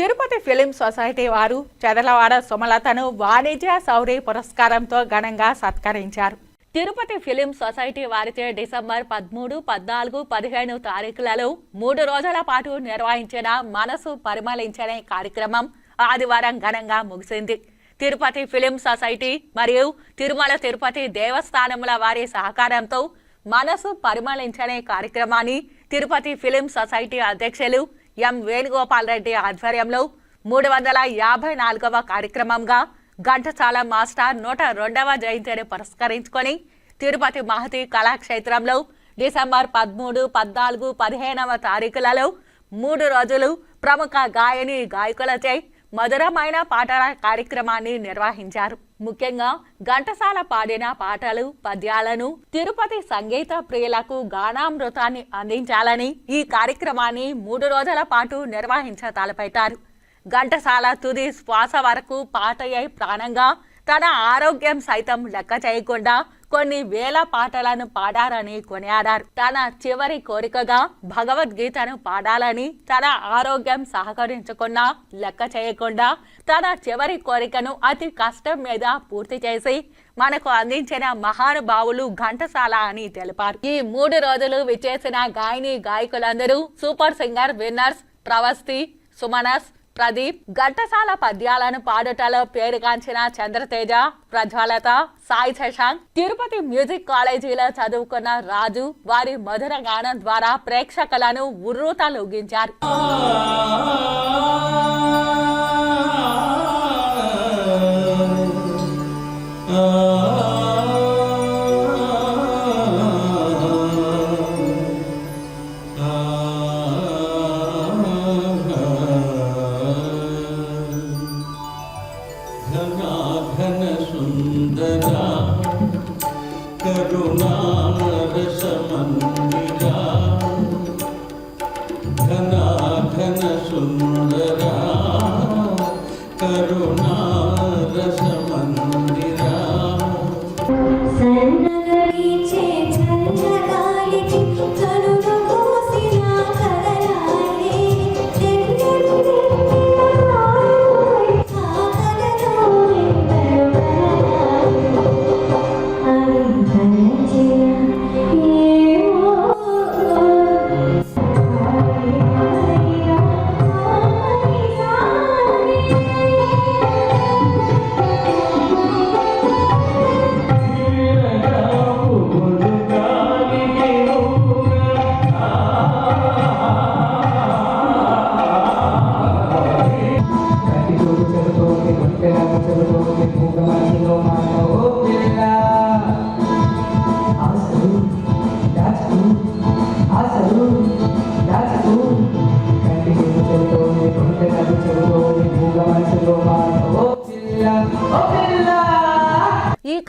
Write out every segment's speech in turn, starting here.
Tirupati film society వారు చెదలవాడ సుమలతను వాణిజ్య శౌర్య పురస్కారంతో ఘనంగా సత్కరించారు. తిరుపతి ఫిలిం సొసైటీ వారిచే డిసెంబర్ పదమూడు పద్నాలుగు పదిహేను తారీఖులలో మూడు రోజుల పాటు నిర్వహించిన మనసు పరిమళించనే కార్యక్రమం ఆదివారం ఘనంగా ముగిసింది. తిరుపతి ఫిలిం సొసైటీ మరియు తిరుమల తిరుపతి దేవస్థానముల వారి సహకారంతో మనసు పరిమళించనే కార్యక్రమాన్ని తిరుపతి ఫిలిం సొసైటీ అధ్యక్షులు ఎం వేణుగోపాల్ రెడ్డి ఆధ్వర్యంలో మూడు వందల యాభై నాలుగవ కార్యక్రమంగా ఘంటసాల మాస్టర్ నూట రెండవ జయంతిని పురస్కరించుకొని తిరుపతి మహతి కళాక్షేత్రంలో డిసెంబర్ పదమూడు పద్నాలుగు పదిహేనవ తారీఖులలో మూడు రోజులు ప్రముఖ గాయని గాయకులచే మధురమైన పాటల కార్యక్రమాన్ని నిర్వహించారు. ముఖ్యంగా ఘంటసాల పాడిన పాటలు పద్యాలను తిరుపతి సంగీత ప్రియులకు గానామృతాన్ని అందించాలని ఈ కార్యక్రమాన్ని మూడు రోజుల పాటు నిర్వహించ తలపెట్టారు. ఘంటసాల తుది శ్వాస వరకు పాటయ్యై ప్రాణంగా తన ఆరోగ్యం సైతం లెక్క చేయకుండా కొన్ని వేల పాటలను పాడారని కొనియాడారు. తన చివరి కోరికగా భగవద్గీతను పాడాలని తన ఆరోగ్యం సహకరించకుండా లెక్క చేయకుండా తన చివరి కోరికను అతి కష్టం మీద పూర్తి చేసి మనకు అందించిన మహానుభావులు ఘంటసాల అని తెలిపారు. ఈ మూడు రోజులు విచ్చేసిన గాయని గాయకులందరూ super singer winners Pravasti Sumanas Pradeep Ghantasala పద్యాలను పాడుటలో పేరుగాంచిన చంద్రతేజ ప్రజ్వలత సాయి శశాంక్ తిరుపతి మ్యూజిక్ కాలేజీలో చదువుకున్న రాజు వారి మధుర గానం ద్వారా ప్రేక్షకులను ఉర్రూతలుగించారు.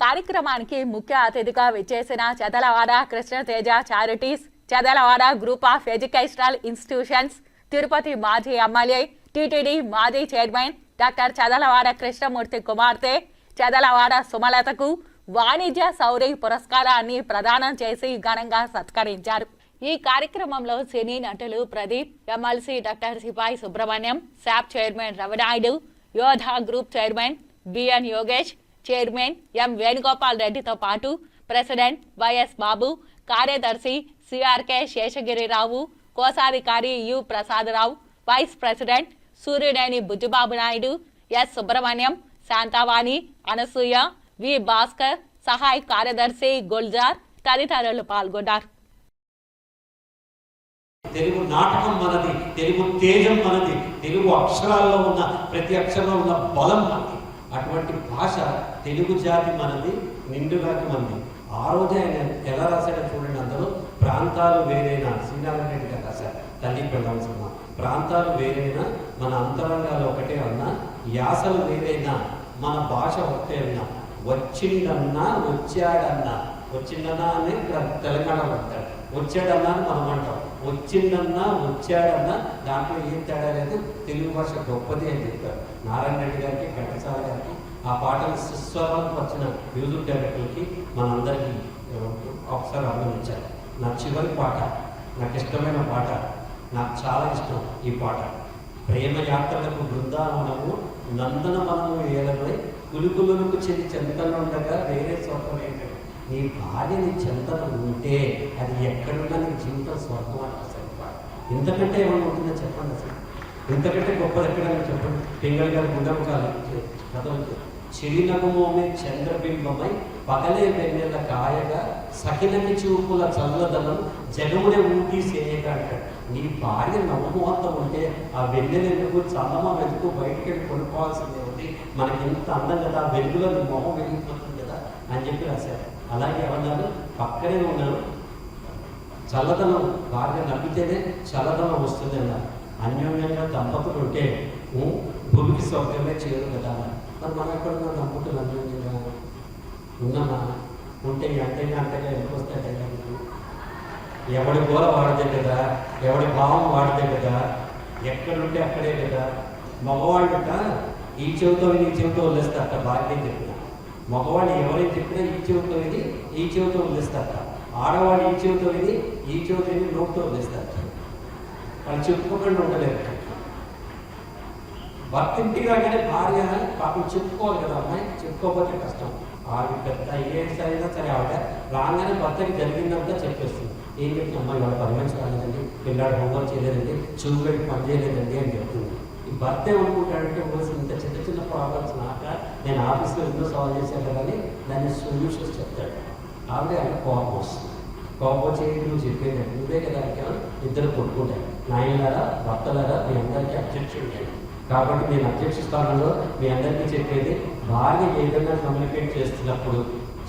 కార్యక్రమానికి ముఖ్య అతిథిగా విచ్చేసిన Chadalavada Krishnateja charities Chadalavada group of educational institutions Tirupati మాజీ ఎమ్మెల్యే టీటీడీ మాజీ చైర్మన్ డాక్టర్ చదలవాడ కృష్ణమూర్తి కుమార్తె చదలవాడ సుమలతకు వాణిజ్య సౌరి పురస్కారాన్ని ప్రదానం చేసి ఘనంగా సత్కరించారు. ఈ కార్యక్రమంలో సినీ నటులు ప్రదీప్ ఎమ్మెల్సీ డాక్టర్ సిపాయి Subrahmanyam SAAP chairman Ravi Naidu Yodha group chairman BN Yogesh chairman M Venugopal రెడ్డితో పాటు ప్రెసిడెంట్ వైఎస్ బాబు కార్యదర్శి సిఆర్కే శేషగిరిరావు కోశాధికారి U Prasada Rao vice president సూర్యుడేని Bujjubabu Naidu S Subrahmanyam శాంతావాణి Anasuya V Bhaskar సహాయ కార్యదర్శి గుల్జార్ తదితరులు పాల్గొన్నారు. తెలుగు నాటకం మనది తెలుగు తేజం మనది తెలుగు అక్షరాల్లో ఉన్న ప్రతి అక్షరంలో ఉన్న బలం మనది అటువంటి భాష తెలుగు జాతి మనది నిండుగాకి మనది. ఆ రోజే ఆయన ఎలా రాశాడో చూడండి అందులో. ప్రాంతాలు వేరైనా శ్రీనారాయణ రెడ్డి గారు రాశారు. తల్లి పిల్లవలసిన ప్రాంతాలు వేరైనా మన అంతరంగాలు ఒకటే అన్నా యాసలు వేరైనా మన భాష ఒకటే అన్నా వచ్చిందన్నా వచ్చాడన్నా. వచ్చిందన్నా అని తెలంగాణలో అంటాడు వచ్చాడన్నా అని మనం అంటాం. వచ్చిందన్నా వచ్చాడన్నా దాంట్లో ఏం తేడా లేదు. తెలుగు భాష గొప్పది అని చెప్తారు. నారాయణ రెడ్డి గారికి ఘటసాల గారికి ఆ పాటలు సుస్వరాలకు వచ్చిన మ్యూజిక్ డైరెక్టర్కి మనందరికీ ఒకసారి అభినందించాలి. నా చివరి పాట నాకు ఇష్టమైన పాట నాకు చాలా ఇష్టం ఈ పాట. ప్రేమ యాత్రలకు బృందావనము నందనవనము ఏలమై కులుకులకు చెది చెంతనుండగా వేరే స్వర్గం ఏంటంటే నీ భార్యని నీ ఉంటే అది ఎక్కడున్నా నీ జీవితం స్వర్గం అంటే అసలు ఇంతకంటే ఏమైనా ఉంటుందో చెప్పండి అసలు. ఇంతకంటే గొప్పది ఎక్కడైనా చెప్పండి. పింగళి గారి గుండెముఖాలు చదవండి చిరునగుమోమే చంద్రబింబమై పగలే వెన్నెల కాయగా సకిలకి చూపుల చల్లదనం జగమునే ఊటి చేయక అంటాడు. నీ భార్య నవ్వుమోహంతో ఉంటే ఆ వెన్నెల ఎందుకు చల్లమ వెతుకు బయటికి వెళ్ళి కొనుక్కోవాల్సిందే ఉంది. మనకి ఎంత అందం కదా వెలుగులో మొహం వెలిగిపోతుంది కదా అని చెప్పి రాశారు అలాగే ఏమన్నారు? పక్కనే ఉన్నాను చల్లదనం భార్య నమ్మితేనే చల్లదనం వస్తుంది అన్నారు. అన్యోన్యంగా దంపతులు ఉంటే భూమికి స్వర్గమే చేయరు కదా మరి మనం ఎక్కడ ఉన్నాం దంపతులు అన్యోన్యంగా ఉన్నామా? ఉంటే ఎంతైనా అంతేగా అంతేగా ఎందుకు వస్తాయి ఎవడి కూర వాడితే కదా ఎవడి భావం వాడితే కదా ఎక్కడుంటే అక్కడే కదా. మగవాళ్ళుట ఈ చెవితో నీ ఈ చెవితో వదిలేస్తారట భార్య చెప్పిన మగవాళ్ళు ఎవరైతే చెప్పినా ఈ చెవితో ఇది ఈ చెవితో వదిలేస్తారట. ఆడవాళ్ళు ఈ చెవితో ఇది ఈ చెవితో ఇది నోటితో వదిలేస్తారట. వాళ్ళు చెప్పుకోకుండా ఉండలేరు భర్త ఇంటికి రాగానే భార్య పాపం చెప్పుకోవాలి కదా అమ్మాయి? చెప్పుకోకపోతే కష్టం. ఆవిడ పెద్ద ఏ సరైనా సరే ఆవిడ రాగానే భర్తకి జరిగిందంతా చెప్పేస్తుంది. ఏం చెప్తుంది అమ్మాయి? వాడు పని కాలేదండి పిల్లాడు హోంవర్క్ చేయలేదండి. చూపెట్టి పని చేయలేదండి. భర్త ఏమనుకుంటాడంటే ఓసి ఇంత చిన్న చిన్న ప్రాబ్లమ్స్ నాక నేను ఆఫీస్లో ఎన్నో సాల్వ్ చేశాను కానీ దాన్ని సొల్యూషన్స్ చెప్తాడు. ఆవిడ ఆయన కోపం వస్తుంది. కోపం వచ్చేది నువ్వు చెప్పేది? నువ్వే కదా ఇద్దరు కొట్టుకుంటారు. నాయనలారా భర్తలారా మీ అందరికీ అబ్జెక్షన్ కాబట్టి నేను అధ్యక్ష స్థానంలో మీ అందరికీ చెప్పేది భార్య ఏదైనా కమ్యూనికేట్ చేస్తున్నప్పుడు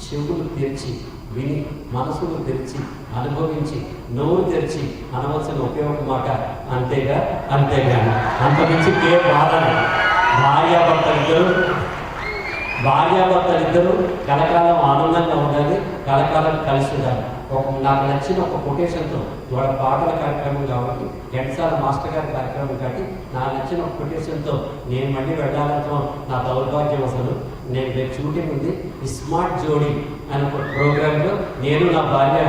చెవులు తెరిచి విని మనసును తెరిచి అనుభవించి నోరు తెరిచి అనవలసిన ఉపయోగం మాట అంతేగా అంతేగాని అంత కే ఏ బాధ లేదు. భార్యాభర్తలిద్దరూ కలకాలం ఆనందంగా ఉండాలి కలకాలం కలిసి ఉండాలి. ఒక నాకు నచ్చిన ఒక కొటేషన్తో వాళ్ళ పాటల కార్యక్రమం కాబట్టి ఘంటసాల మాస్టర్ గారి కార్యక్రమం కాబట్టి నాకు నచ్చిన ఒక కొటేషన్తో నేను మళ్ళీ వెళ్ళాలంటే నా దౌర్భాగ్యం అసలు. నేను రేపు షూటింగ్ ఉంది ఈ స్మార్ట్ జోడీ అనే ఒక ప్రోగ్రాంలో నేను నా భార్య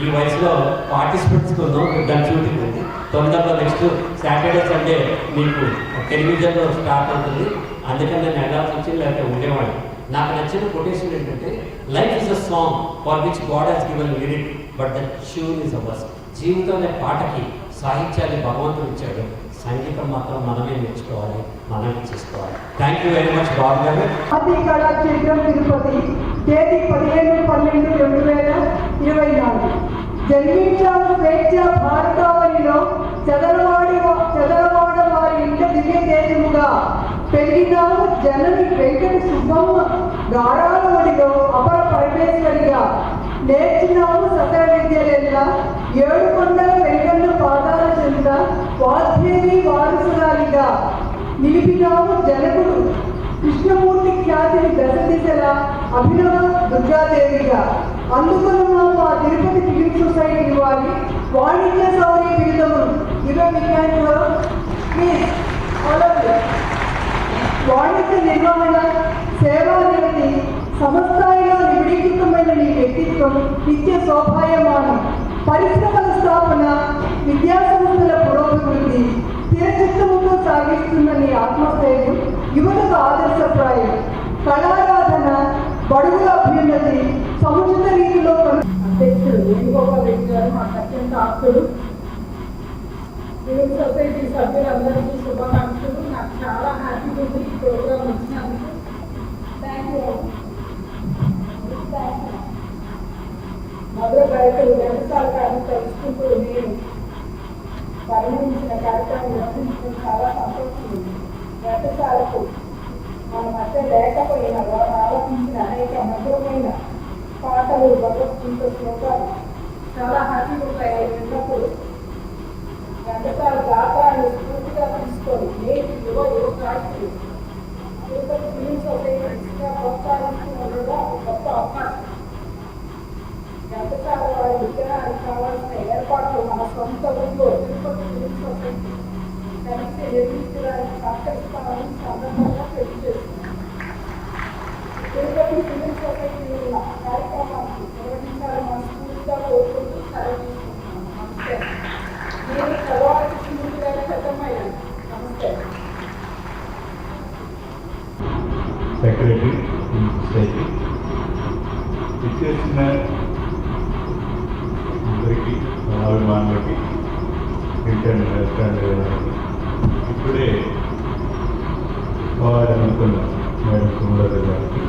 ఈ వయసులో పార్టిసిపెంట్స్ ఉన్నాం. దాని షూటింగ్ ఉంది తొందరలో నెక్స్ట్ సాటర్డే సండే మీకు టెలివిజన్లో స్టార్ట్ అవుతుంది. అందుకని నేను వెళ్ళాల్సి వచ్చి లేకపోతే ఉండేవాడు నాకు నచ్చిన కొటేషన్ ఏంటంటే life is a song for which God he's given lyric but the tune is ours జీవితం అనే పాటకి సాహిత్యాన్ని భగవంతుడు ఇచ్చాడు. సంగీతం మాత్రం మనమే నేర్చుకోవాలి మనమే చేసుకోవాలి. Thank you very much Babu గారు. తిరుపతి తేదీ పదిహేను పన్నెండు రెండు వేల ఇరవై నాలుగు. జన్మించాల స్వేచ్ఛ భారతావనిలో చదరవాడి చదరవాడ వారి ఇంట దివ్య తేజముగా. పెరిగిన జనని వెంకట సుబ్బమ్మ గారాలవడిలో అపర పరమేశ్వరిగా. నేర్చినాము సకల విద్యలెల్లా ఏడు కొండల వెంకన్న పాదాల చెంత వాగ్దేవి వారసురాలిగా నిలిపినాము జనకుడు. కృష్ణమూర్తి ఖ్యాతిని దశ అభినవ దుర్గాదేవిగా. అందుకున్న మా తిరుపతి ఫిలిం సొసైటీ వారి వాణిజ్య సౌర్య బిరుదము వాణిజ్య నిర్వహణ సేవా సమస్థాయిలో నిబిడీకృతమైన నీ వ్యక్తిత్వం నిత్య శోభాయమానం పరిశ్రమల స్థాపన విద్యా సంస్థల స్థిరచిత్తముతో సాగిస్తున్న నీ ఆత్మస్థైర్యం యువతకు ఆదర్శప్రాయం కళారాధన బడుగుల అభ్యున్నతి సముచిత రీతిలో కొన- అధ్యక్షుడు వేణుగోపాల్ రెడ్డి గారు మాకు అత్యంత ఆప్తుడు ఫిలిం సొసైటీ సభ్యులందరికీ శుభాకాంక్షలు. నాకు చాలా హ్యాపీగా ఉంది ఈ ప్రోగ్రామ్ వచ్చినందుకు. థ్యాంక్ యూ మధుర గాయకులు ఘంటసాల గారిని తెలుసుకుంటూ నేను పరిగణించిన కార్యక్రమం నిర్వహించడం చాలా సంతోషం ఉంది ఘంటసాలకు మన మధ్య లేకపోయినా వారు ఆలోచించిన అనేక మధురమైన పాటలు భగవద్గీత శ్లోకాలు చాలా హ్యాపీగా ఉంటాయి విన్నప్పుడు గంటసాల దాతాన్ని స్ఫూర్తిగా తీసుకొని నేటి యువ యువ ప్రోత్సహిస్తూ ఉండడం ఒక గొప్ప అవకాశం వారి విగ్రహానికి కావాల్సిన ఏర్పాట్లు మన సొంత ఊళ్ళో తిరుపతి కలిసి నిర్మించడానికి సహకరిస్తామని సందర్భంగా తెలియజేస్తున్నాం తిరుపతి ఫిలిం సొసైటీ ఉన్న కార్యక్రమాన్ని నిర్వహించాలని మనస్ఫూర్తిగా కోరుకుంటూ సెలవు తీసుకుంటున్నాను నమస్తే నేను చదవాలి కృష్ణమూర్తి గారి పెద్దమ్మాయి నమస్తే సెక్రటరీ సొసైటీ ఇచ్చేసిన అందరికీ అభిమానులకి ఇంటర్నెట్ రెస్టారెంట్ ఇప్పుడే కావాలనుకున్న మేడం సుమలత గారికి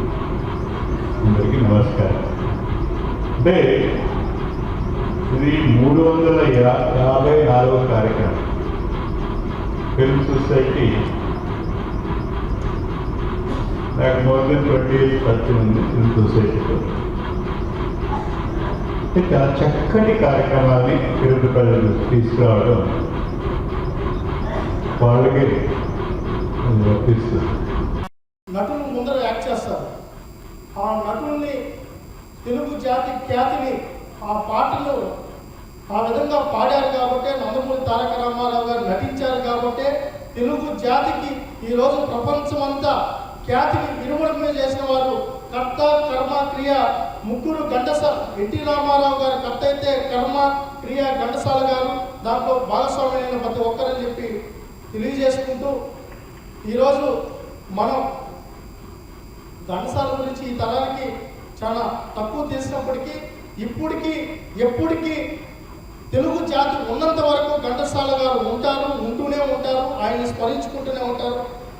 అందరికీ నమస్కారం అంటే ఇది మూడు వందల యా యాభై నాలుగో కార్యక్రమం ఫిల్మ్ సొసైటీ నాకు మోర్ దెన్ ట్వంటీ ఇయర్స్ పరిచయం ఉంది ఫిల్మ్ సొసైటీతో అంటే చాలా చక్కటి కార్యక్రమాన్ని తిరుపతి ప్రజలు తీసుకురావడం వాళ్ళకి నటులు ముందర యాక్ట్ చేస్తారు. ఆ నటుల్ని తెలుగు జాతి ఖ్యాతిని ఆ పాటలు ఆ విధంగా పాడారు కాబట్టి నందమూరి తారక రామారావు గారు నటించారు కాబట్టి తెలుగు జాతికి ఈరోజు ప్రపంచమంతా ఖ్యాతిని విరుమడమే చేసిన వారు కర్త కర్మ క్రియ ముగ్గురు ఘంటసాల. ఎన్టీ రామారావు గారు కర్త అయితే కర్మ క్రియ ఘంటసాల గారు. దాంట్లో భాగస్వామ్యమైన ప్రతి ఒక్కరని చెప్పి తెలియజేసుకుంటూ ఈరోజు మనం ఘంటసాల గురించి ఈ తరానికి చాలా తక్కువ తెలిసినప్పటికీ ఇప్పటికీ ఎప్పటికీ తెలుగు జాతి ఉన్నంత వరకు ఘంటసాల గారు ఉంటారు ఉంటూనే ఉంటారు ఆయన స్మరించుకుంటూనే ఉంటారు.